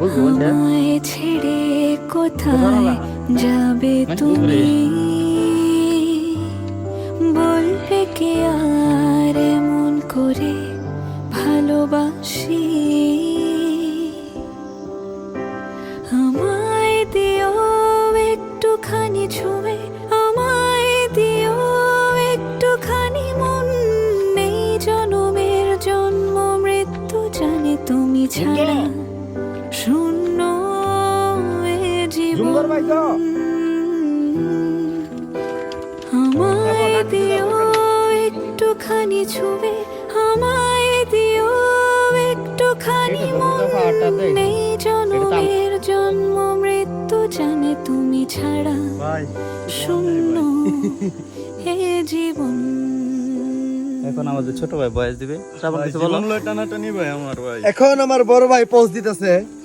আমায় ছেড়ে কোথায় যাবে তুমি? বলবে কে আর এমন করে ভালোবাসি? আমায় দিও একটুখানি ছুঁয়ে আমায় দিও একটুখানি মন। নেই জনমের জন্ম মৃত্যু জানে তুমি ছাড়া। শূন্য জীবন। আমায় দিও একটুখানি ছুঁয়ে। আমায় দিও একটুখানি মন। নেই জনমের জন্ম মৃত্যু জানে তুমি ছাড়া। শূন্য হে জীবন। এখন আমাদের ছোট ভাই বয়স দিবে। শ্রাবণ কিছু বলো। টানাটানি ভাই আমার ভাই। এখন আমার বড় ভাই পোস্ট দিতেছে।